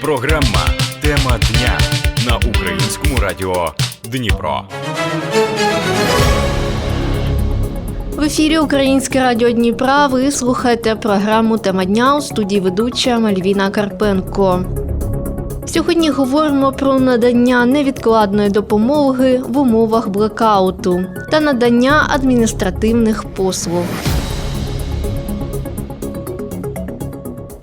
Програма Тема дня на українському радіо Дніпро. В ефірі Українське радіо Дніпра. Ви слухаєте програму Тема дня у студії ведуча Мальвіна Карпенко. Сьогодні говоримо про надання невідкладної допомоги в умовах блекауту та надання адміністративних послуг.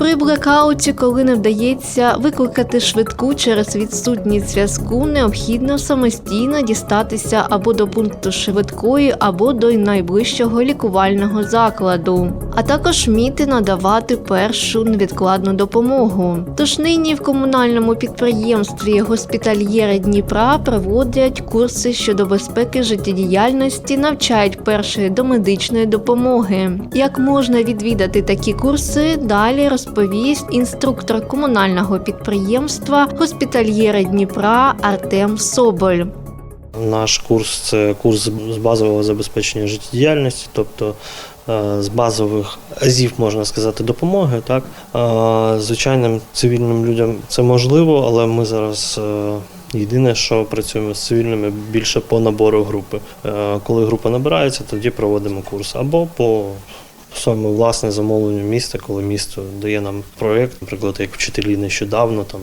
При блекауті, коли не вдається викликати швидку через відсутність зв'язку, необхідно самостійно дістатися або до пункту швидкої, або до найближчого лікувального закладу, а також вміти надавати першу невідкладну допомогу. Тож нині в комунальному підприємстві госпітальєри Дніпра проводять курси щодо безпеки життєдіяльності, навчають першої домедичної допомоги. Як можна відвідати такі курси, далі розповість інструктор комунального підприємства госпітальєри Дніпра Артем Соболь. Наш курс це курс з базового забезпечення життєдіяльності, тобто е, з базових азів, можна сказати, допомоги. Так? Е, Звичайним цивільним людям це можливо, але ми зараз е, єдине, що працюємо з цивільними більше по набору групи. Коли група набирається, тоді проводимо курс або по Саме власне замовлення міста, коли місто дає нам проєкт, наприклад, як вчителі нещодавно, там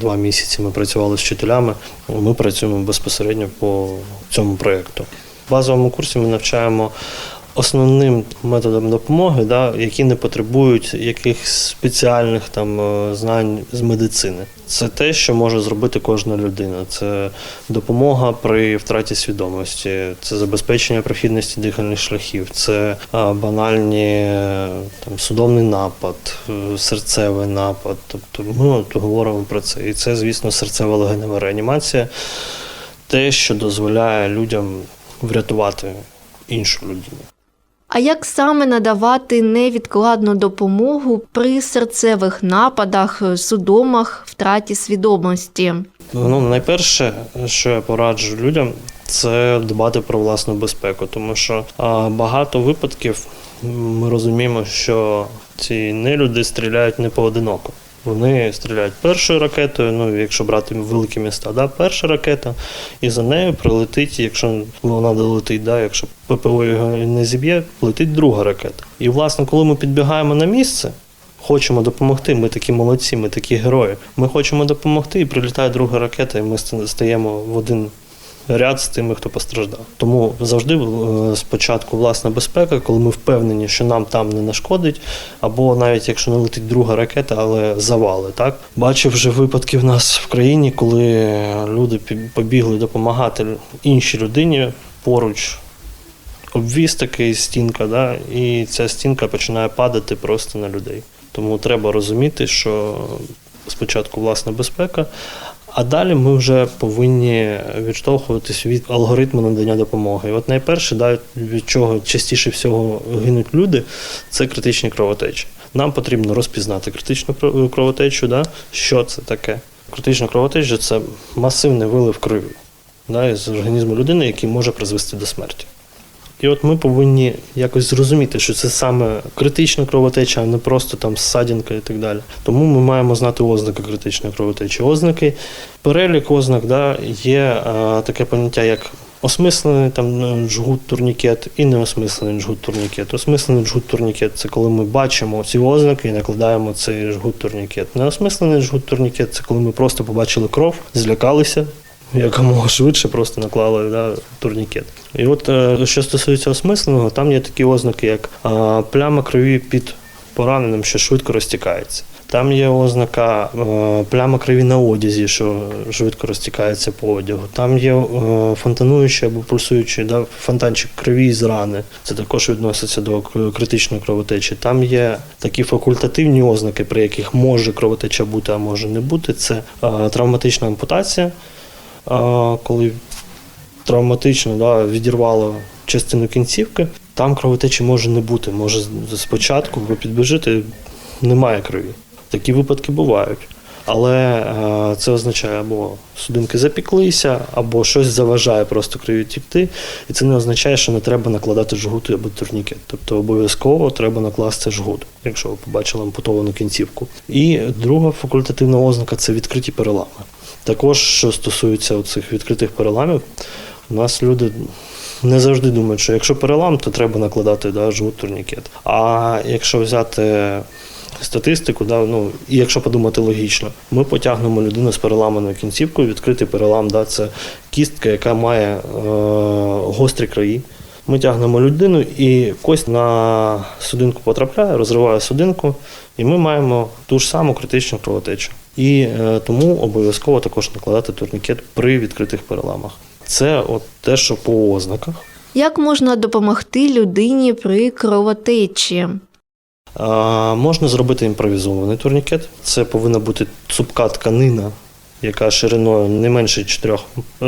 два місяці ми працювали з вчителями. Ми працюємо безпосередньо по цьому проєкту. В базовому курсі ми навчаємо основним методам допомоги, да, які не потребують якихось спеціальних там е, знань з медицини. Це те, що може зробити кожна людина. Це допомога при втраті свідомості, це забезпечення прохідності дихальних шляхів, це банальні е, там судомний напад, е, серцевий напад. Тобто ми от говоримо про це. І це, звісно, серцева легенева реанімація, те, що дозволяє людям врятувати іншу людину. А як саме надавати невідкладну допомогу при серцевих нападах, судомах, втраті свідомості? Ну, найперше, що я пораджу людям, це дбати про власну безпеку, тому що багато випадків ми розуміємо, що ці нелюди стріляють не поодиноко. Вони стріляють першою ракетою, ну якщо брати великі міста, да, перша ракета, і за нею прилетить, якщо вона долетить, да, якщо ППО його не зіб'є, летить друга ракета. І власне, коли ми підбігаємо на місце, хочемо допомогти, ми такі молодці, ми такі герої. Ми хочемо допомогти, і прилітає друга ракета, і ми стаємо в один ряд з тими, хто постраждав. Тому завжди е, спочатку власна безпека, коли ми впевнені, що нам там не нашкодить, або навіть якщо не летить друга ракета, але завали. Так бачив вже випадки в нас в країні, коли люди побігли допомагати іншій людині поруч. Обвіз такий стінка, да, і ця стінка починає падати просто на людей. Тому треба розуміти, що спочатку власна безпека, а далі ми вже повинні відштовхуватись від алгоритму надання допомоги. От найперше, да, від чого частіше всього гинуть люди, це критичні кровотечі. Нам потрібно розпізнати критичну кров- кровотечу, да, що це таке. Критична кровотеча це масивний вилив крові да, з організму людини, який може призвести до смерті. І от ми повинні якось зрозуміти, що це саме критична кровотеча, а не просто там ссадінка і так далі. Тому ми маємо знати ознаки критичної кровотечі. Ознаки, перелік ознак, да, є а, таке поняття, як осмислений там е, жгут турнікет і неосмислений жгут турнікет. Осмислений жгут турнікет це коли ми бачимо ці ознаки і накладаємо цей жгут турнікет. Неосмислений жгут турнікет це коли ми просто побачили кров, злякалися якомога швидше просто наклали да, турнікет. І от е, що стосується осмисленого, там є такі ознаки, як пляма крові під пораненим, що швидко розтікається. Там є ознака е, пляма крові на одязі, що швидко розтікається по одягу. Там є е, фонтануючий або пульсуючий да, фонтанчик крові з рани. Це також відноситься до критичної кровотечі. Там є такі факультативні ознаки, при яких може кровотеча бути, а може не бути. Це травматична ампутація, коли травматично да, відірвало частину кінцівки, там кровотечі може не бути. Може спочатку ви підбежити немає крові. Такі випадки бувають. Але е, це означає або судинки запіклися, або щось заважає просто крові тікти. І це не означає, що не треба накладати жгут або турнікет. Тобто обов'язково треба накласти жгут, якщо ви побачили ампутовану кінцівку. І друга факультативна ознака це відкриті перелами. Також, що стосується цих відкритих переламів, у нас люди не завжди думають, що якщо перелам, то треба накладати да, жгут турнікет. А якщо взяти статистику, да, ну, і якщо подумати логічно, ми потягнемо людину з переламаною кінцівкою, відкритий перелам, да, це кістка, яка має е, гострі краї. Ми тягнемо людину, і кость на судинку потрапляє, розриває судинку, і ми маємо ту ж саму критичну кровотечу. І е, тому обов'язково також накладати турнікет при відкритих переламах. Це от те, що по ознаках. Як можна допомогти людині при кровотечі? Можна зробити імпровізований турнікет. Це повинна бути цупка тканина, яка шириною не менше 4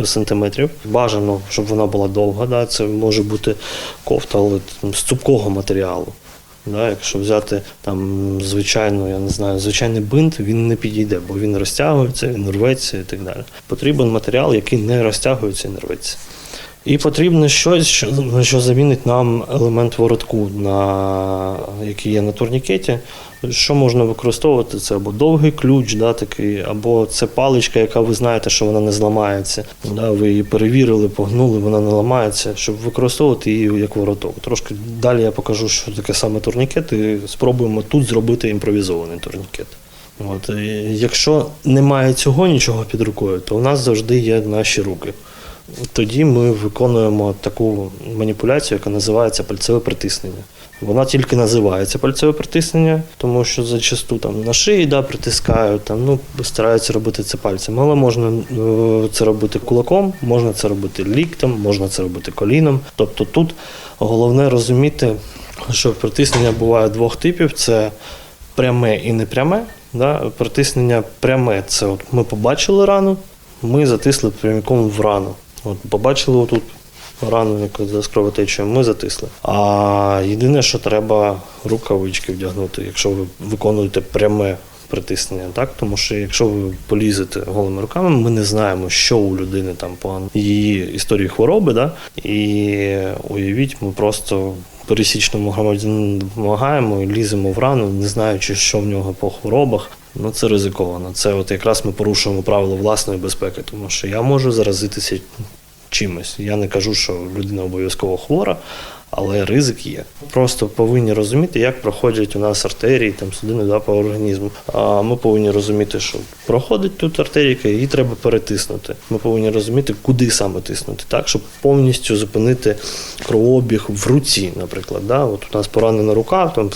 см. Бажано, щоб вона була довга. Да? Це може бути кофта, але з цупкого матеріалу. Да? Якщо взяти там звичайно, я не знаю, звичайний бинт, він не підійде, бо він розтягується, він рветься і так далі. Потрібен матеріал, який не розтягується і не рветься. І потрібно щось, що, що замінить нам елемент воротку, на, який є на турнікеті. Що можна використовувати? Це або довгий ключ, да, такий, або це паличка, яка ви знаєте, що вона не зламається. Да, ви її перевірили, погнули, вона не ламається, щоб використовувати її як вороток. Трошки далі я покажу, що таке саме турнікет, і спробуємо тут зробити імпровізований турнікет. От, і якщо немає цього нічого під рукою, то у нас завжди є наші руки. Тоді ми виконуємо таку маніпуляцію, яка називається пальцеве притиснення. Вона тільки називається пальцеве притиснення, тому що зачасту там на шиї да, притискають, там, ну, стараються робити це пальцем. Але можна е, це робити кулаком, можна це робити ліктем, можна це робити коліном. Тобто тут головне розуміти, що притиснення буває двох типів: це пряме і непряме. Да? Притиснення пряме це от ми побачили рану, ми затисли прямиком в рану. От побачили отут рану, яка з кровотечею, ми затисли. А єдине, що треба рукавички вдягнути, якщо ви виконуєте пряме притиснення, так? Тому що якщо ви полізете голими руками, ми не знаємо, що у людини там по її історії хвороби, да? і уявіть, ми просто пересічному громадянину допомагаємо і ліземо в рану, не знаючи, що в нього по хворобах. Ну це ризиковано. Це от якраз ми порушуємо правила власної безпеки, тому що я можу заразитися чимось. Я не кажу, що людина обов'язково хвора, але ризик є. Просто повинні розуміти, як проходять у нас артерії, там судини да, по організму. А ми повинні розуміти, що проходить тут артерійка, її треба перетиснути. Ми повинні розуміти, куди саме тиснути, так, щоб повністю зупинити кровообіг в руці, наприклад. Да? От у нас поранена рука, там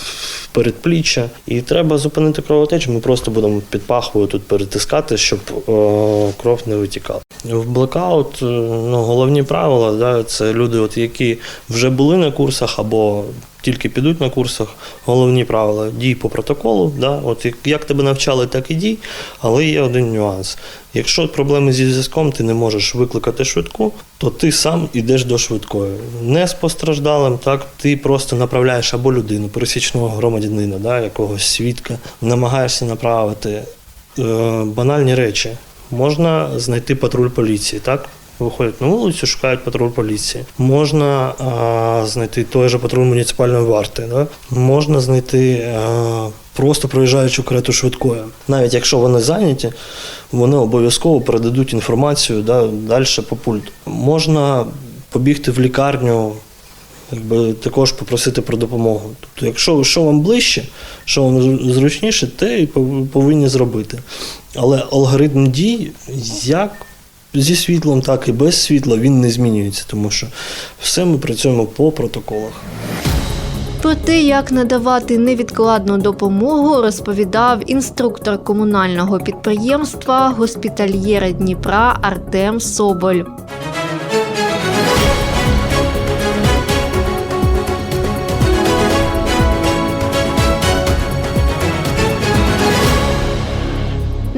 передпліччя, і треба зупинити кровотечу. Ми просто будемо під пахвою тут перетискати, щоб о, кров не витікала. В блекаут е, ну, головні правила да, це люди, от, які вже були на курсах або тільки підуть на курсах. Головні правила дій по протоколу. Да, от як, тебе навчали, так і дій, але є один нюанс. Якщо проблеми зі зв'язком, ти не можеш викликати швидку, то ти сам йдеш до швидкої. Не з постраждалим, так ти просто направляєш або людину, пересічного громадянина, да, якогось свідка, намагаєшся направити е, банальні речі. Можна знайти патруль поліції, так? Виходять на вулицю, шукають патруль поліції. Можна а, знайти той же патруль муніципальної варти. Да? Можна знайти а, просто проїжджаючу карету швидкої. Навіть якщо вони зайняті, вони обов'язково передадуть інформацію да, далі по пульту. Можна побігти в лікарню, якби також попросити про допомогу. Тобто, якщо що вам ближче, що вам зручніше, те і пов- повинні зробити. Але алгоритм дій, як зі світлом, так і без світла, він не змінюється, тому що все ми працюємо по протоколах. Про те, як надавати невідкладну допомогу, розповідав інструктор комунального підприємства госпітальєра Дніпра Артем Соболь.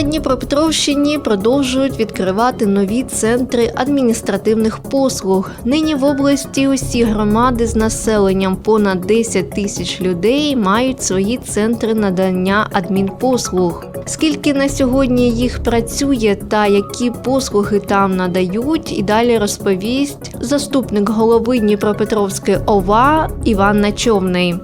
На Дніпропетровщині продовжують відкривати нові центри адміністративних послуг. Нині в області усі громади з населенням понад 10 тисяч людей мають свої центри надання адмінпослуг. Скільки на сьогодні їх працює та які послуги там надають, і далі розповість заступник голови Дніпропетровської ОВА Іван Начовний.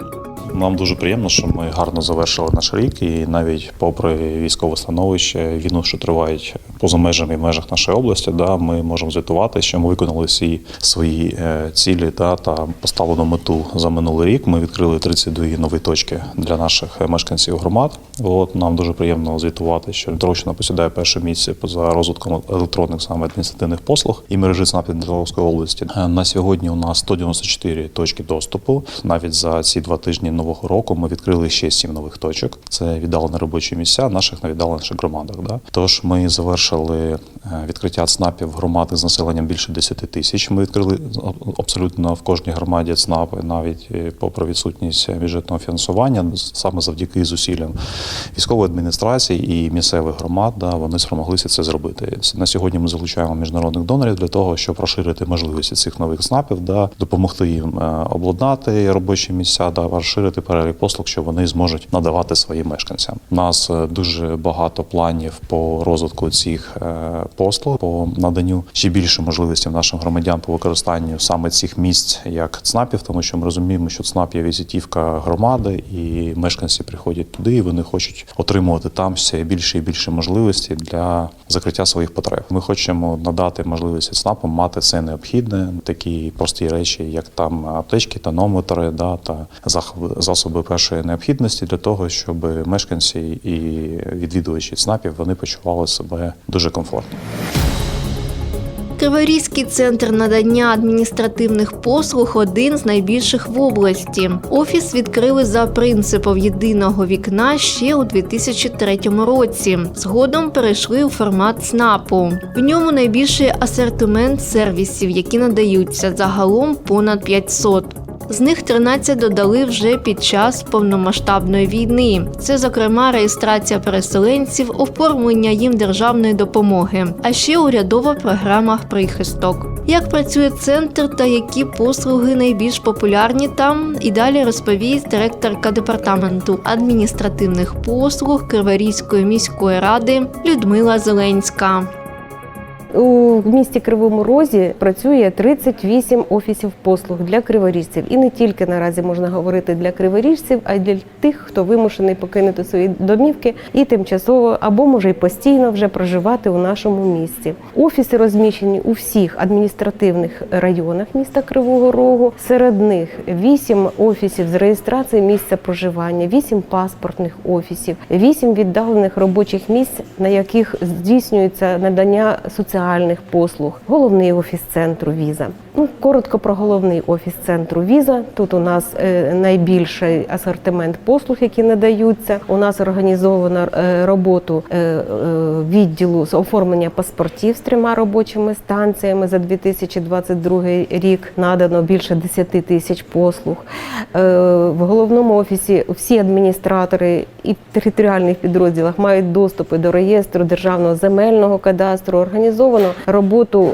Нам дуже приємно, що ми гарно завершили наш рік, і навіть попри військове становище, війну, що тривають поза межами і в межах нашої області, да, ми можемо звітувати, що ми виконали всі свої е, цілі да, та поставлену мету за минулий рік. Ми відкрили 32 нові точки для наших мешканців громад. От нам дуже приємно звітувати, що Дніпровщина посідає перше місце за розвитком електронних саме адміністративних послуг і мережі ЦНАП Дніпровської області. Е, На сьогодні у нас 194 точки доступу. Навіть за ці два тижні нового року ми відкрили ще сім нових точок. Це віддалені робочі місця наших найвіддаленіших громадах. Да? Тож ми завершили е, відкриття ЦНАПів громади з населенням більше 10 тисяч. Ми відкрили абсолютно в кожній громаді ЦНАПи, навіть е, попри відсутність бюджетного фінансування, саме завдяки зусиллям військової адміністрації і місцевих громад, да, вони спромоглися це зробити. На сьогодні ми залучаємо міжнародних донорів для того, щоб розширити можливості цих нових ЦНАПів, да, допомогти їм е, обладнати робочі місця, да, розширити перелік послуг, що вони зможуть надавати своїм мешканцям. У нас е, дуже багато планів по розвитку цих е, послуг, по наданню ще більше можливостей нашим громадян по використанню саме цих місць як ЦНАПів, тому що ми розуміємо, що ЦНАП є візитівка громади, і мешканці приходять туди, і вони хочуть отримувати там все більше і більше можливості для закриття своїх потреб. Ми хочемо надати можливість ЦНАПам мати все необхідне, такі прості речі, як там аптечки, тонометри, да, та засоби першої необхідності для того, щоб мешканці і відвідувачі ЦНАПів вони почували себе дуже комфортно. Криворізький центр надання адміністративних послуг один з найбільших в області. Офіс відкрили за принципом єдиного вікна ще у 2003 році. Згодом перейшли у формат СНАПу. В ньому найбільший асортимент сервісів, які надаються загалом понад 500. З них 13 додали вже під час повномасштабної війни. Це, зокрема, реєстрація переселенців, оформлення їм державної допомоги, а ще урядова програма прихисток. Як працює центр та які послуги найбільш популярні там, і далі розповість директорка департаменту адміністративних послуг Криворізької міської ради Людмила Зеленська. У місті Кривому Розі працює 38 офісів послуг для криворіжців. І не тільки наразі можна говорити для криворіжців, а й для тих, хто вимушений покинути свої домівки і тимчасово або може й постійно вже проживати у нашому місті. Офіси розміщені у всіх адміністративних районах міста Кривого Рогу. Серед них 8 офісів з реєстрації місця проживання, 8 паспортних офісів, 8 віддалених робочих місць, на яких здійснюється надання соціальних послуг, головний офіс центру Віза. Ну коротко про головний офіс центру Віза. Тут у нас е, найбільший асортимент послуг, які надаються. У нас організовано е, роботу е, відділу з оформлення паспортів з трьома робочими станціями. За 2022 рік надано більше 10 тисяч послуг. В головному офісі всі адміністратори і в територіальних підрозділах мають доступи до реєстру державного земельного кадастру. Організовано роботу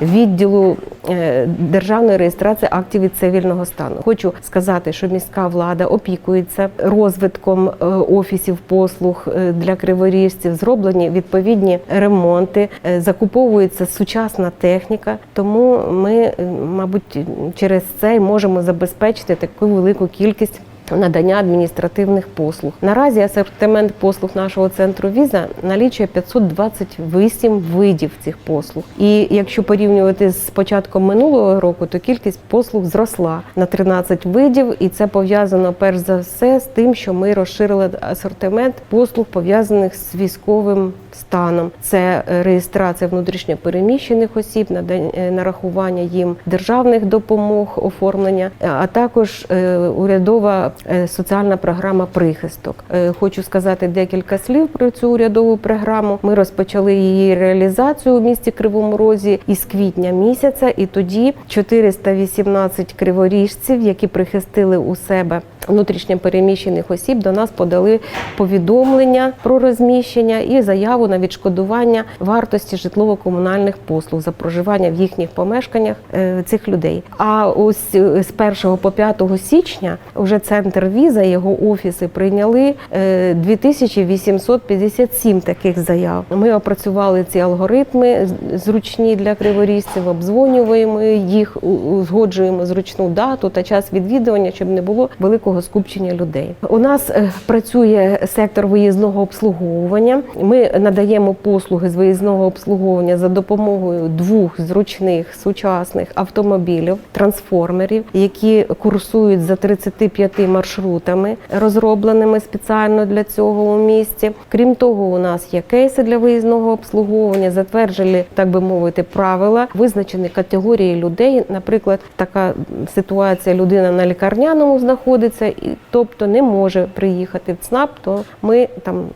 е, відділу е, державної реєстрації актів від цивільного стану. Хочу сказати, що міська влада опікується розвитком е, офісів послуг для криворіжців. Зроблені відповідні ремонти, закуповується сучасна техніка. Тому ми, мабуть, через це можемо забезпечити таку велику кількість. Надання адміністративних послуг наразі асортимент послуг нашого центру віза налічує 528 видів цих послуг. І якщо порівнювати з початком минулого року, то кількість послуг зросла на 13 видів, і це пов'язано перш за все з тим, що ми розширили асортимент послуг пов'язаних з військовим станом. Це е, реєстрація внутрішньопереміщених осіб, надання- е, нарахування їм державних допомог, оформлення, а також е, урядова соціальна програма прихисток. Е, Хочу сказати декілька слів про цю урядову програму. Ми розпочали її реалізацію у місті Кривому Розі із квітня місяця, і тоді 418 криворіжців, які прихистили у себе внутрішньо переміщених осіб до нас подали повідомлення про розміщення і заяву на відшкодування вартості житлово-комунальних послуг за проживання в їхніх помешканнях е, цих людей. А ось е, з 1 по 5 січня вже центр віза, його офіси прийняли е, 2857 таких заяв. Ми опрацювали ці алгоритми зручні для криворіжців, обдзвонюємо їх, узгоджуємо зручну дату та час відвідування, щоб не було великого скупчення людей. У нас е, працює сектор виїзного обслуговування. Ми надаємо послуги з виїзного обслуговування за допомогою двох зручних сучасних автомобілів, трансформерів, які курсують за 35 маршрутами, розробленими спеціально для цього у місті. Крім того, у нас є кейси для виїзного обслуговування, затверджені, так би мовити, правила, визначені категорії людей. Наприклад, така ситуація: людина на лікарняному знаходиться, і тобто не може приїхати в ЦНАП, то ми там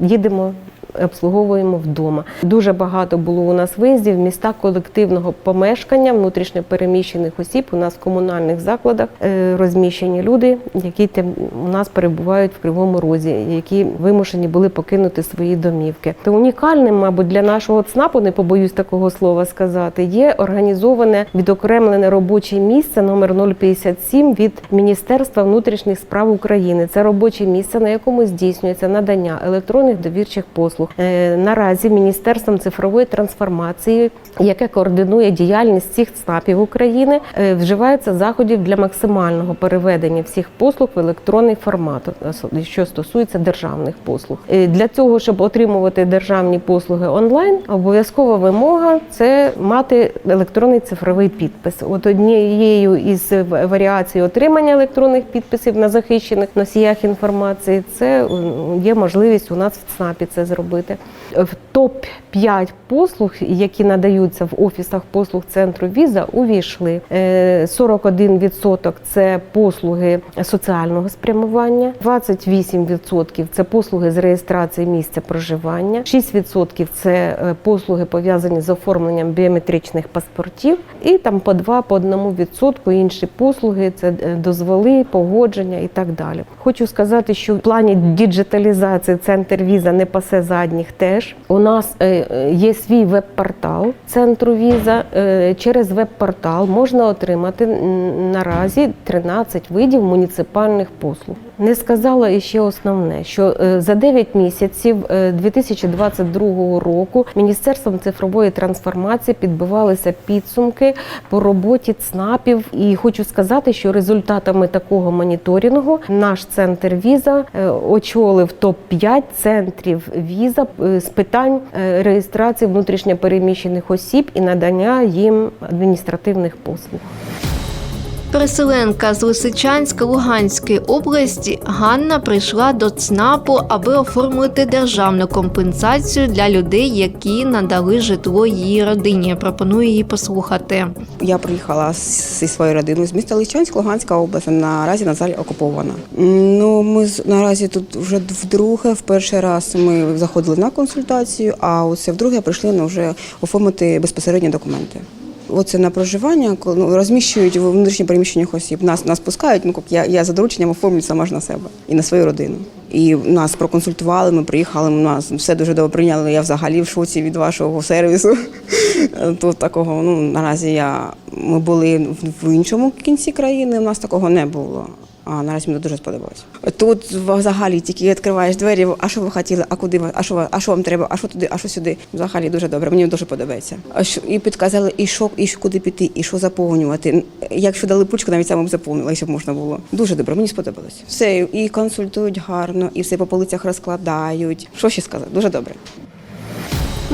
їдемо. Обслуговуємо вдома. Дуже багато було у нас виїздів міста колективного помешкання внутрішньо переміщених осіб. У нас в комунальних закладах е, розміщені люди, які у нас перебувають в Кривому Розі, які вимушені були покинути свої домівки. То унікальним, мабуть, для нашого ЦНАПу, не побоюсь такого слова сказати, є організоване відокремлене робоче місце номер 057 від Міністерства внутрішніх справ України. Це робоче місце, на якому здійснюється надання електронних довірчих послуг. Е, Наразі Міністерством цифрової трансформації, яке координує діяльність всіх ЦНАПів України, е, вживається заходів для максимального переведення всіх послуг в електронний формат, що стосується державних послуг. Е, Для цього, щоб отримувати державні послуги онлайн, обов'язкова вимога це мати електронний цифровий підпис. От однією із варіацій отримання електронних підписів на захищених носіях інформації, це є можливість у нас в ЦНАПі це зробити. В топ 5 послуг, які надаються в офісах послуг центру віза, увійшли Е, 41% це послуги соціального спрямування, 28% це послуги з реєстрації місця проживання, 6% це е, послуги пов'язані з оформленням біометричних паспортів, і там по 2 по 1% інші послуги це е, дозволи, погодження і так далі. Хочу сказати, що в плані діджиталізації центр віза не пасе задніх теж. У нас е, е, є свій веб-портал центру віза. Е, Через веб-портал можна отримати наразі 13 видів муніципальних послуг. Не сказала і ще основне, що е, за 9 місяців е, 2022 року Міністерством цифрової трансформації підбивалися підсумки по роботі ЦНАПів. І хочу сказати, що результатами такого моніторингу наш центр віза е, очолив топ 5 центрів віза е, з питань е, реєстрації внутрішньопереміщених осіб і надання їм адміністративних послуг. Переселенка з Лисичанська Луганської області Ганна прийшла до ЦНАПу, аби оформити державну компенсацію для людей, які надали житло її родині. Пропоную її послухати. Я приїхала зі своєю родиною з міста Личанськ, Луганська область. Наразі на жаль окупована. Ну ми наразі тут вже вдруге. В перший раз ми заходили на консультацію, а оце вдруге прийшли на вже оформити безпосередньо документи. Оце на проживання, ну, розміщують в внутрішніх приміщеннях осіб. Нас нас пускають. Ну я, я за дорученням оформлю сама ж на себе і на свою родину. І нас проконсультували. Ми приїхали. У нас все дуже добре прийняли. Я взагалі в шоці від вашого сервісу. Тут такого ну наразі я ми були в іншому кінці країни. У нас такого не було. А наразі мені дуже сподобалось. Тут взагалі тільки відкриваєш двері, а що ви хотіли, а куди а що, а що вам треба, а що туди, а що сюди. Взагалі дуже добре. Мені дуже подобається. І підказали, і що, і куди піти, і що заповнювати. Якщо дали пучку, навіть саме б заповнила, щоб можна було. Дуже добре, мені сподобалось. Все і консультують гарно, і все по полицях розкладають. Що ще сказати? Дуже добре.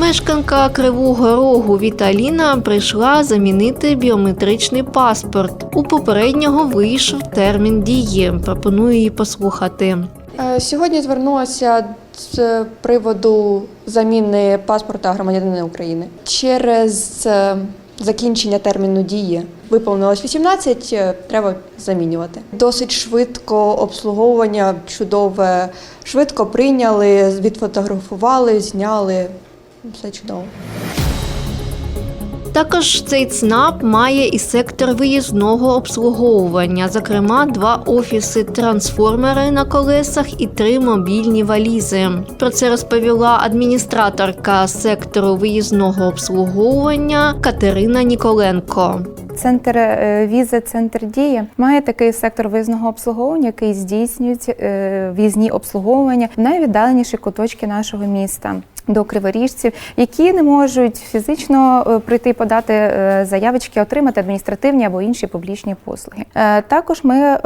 Мешканка Кривого Рогу Віталіна прийшла замінити біометричний паспорт. У попереднього вийшов термін дії. Пропоную її послухати. Е, Сьогодні звернулася з приводу заміни паспорта громадянина України. Через е, закінчення терміну дії виповнилось 18, е, треба замінювати. Досить швидко обслуговування, чудове. Швидко прийняли, відфотографували, зняли. Все чудово. Також цей ЦНАП має і сектор виїзного обслуговування, зокрема, два офіси трансформери на колесах і три мобільні валізи. Про це розповіла адміністраторка сектору виїзного обслуговування Катерина Ніколенко. Центр е, віза, центр дії має такий сектор виїзного обслуговування, який здійснює е, в'їзні обслуговування в найвіддаленіші куточки нашого міста. До криворіжців, які не можуть фізично е, прийти подати е, заявочки, отримати адміністративні або інші публічні послуги. Е, Також ми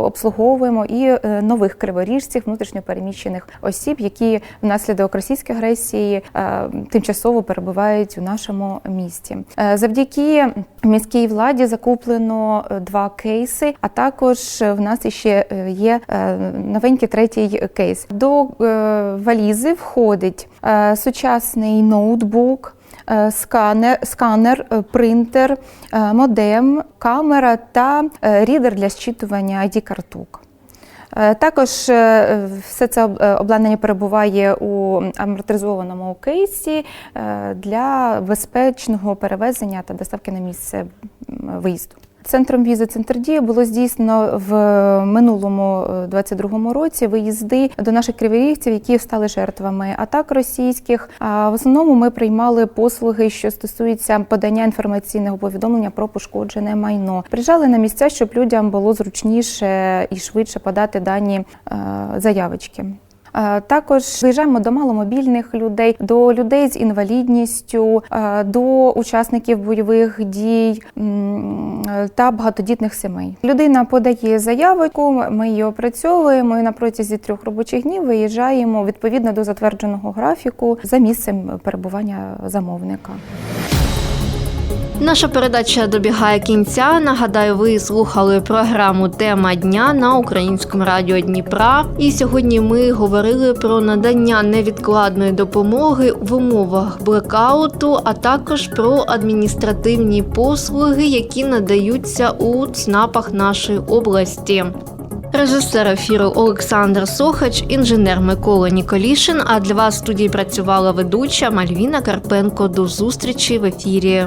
обслуговуємо і нових криворіжців, внутрішньопереміщених осіб, які внаслідок російської агресії тимчасово перебувають у нашому місті. Завдяки міській владі закуплено два кейси, а також в нас ще є новенький третій кейс. До валізи входить сучасний ноутбук. е, Сканер, сканер, е, принтер, е, модем, камера та е, рідер для зчитування ID-карток. Е, Також е, все це е, обладнання перебуває у амортизованому кейсі е, для безпечного перевезення та доставки на місце виїзду. Центром візи Центр дії було здійснено в минулому е, 22-му році виїзди до наших криворігців, які стали жертвами атак російських. А в основному ми приймали послуги, що стосуються подання інформаційного повідомлення про пошкоджене майно. Приїжджали на місця, щоб людям було зручніше і швидше подати дані е, заявочки. Е, Також виїжджаємо до маломобільних людей, до людей з інвалідністю, е, до учасників бойових дій е, та багатодітних сімей. Людина подає заявку, ми її опрацьовуємо і на протязі трьох робочих днів виїжджаємо відповідно до затвердженого графіку за місцем перебування замовника. Наша передача добігає кінця. Нагадаю, ви слухали програму Тема дня на українському радіо Дніпра. І сьогодні ми говорили про надання невідкладної допомоги в умовах блекауту, а також про адміністративні послуги, які надаються у ЦНАПах нашої області. Режисер ефіру Олександр Сохач, інженер Микола Ніколішин. А для вас в студії працювала ведуча Мальвіна Карпенко. До зустрічі в ефірі.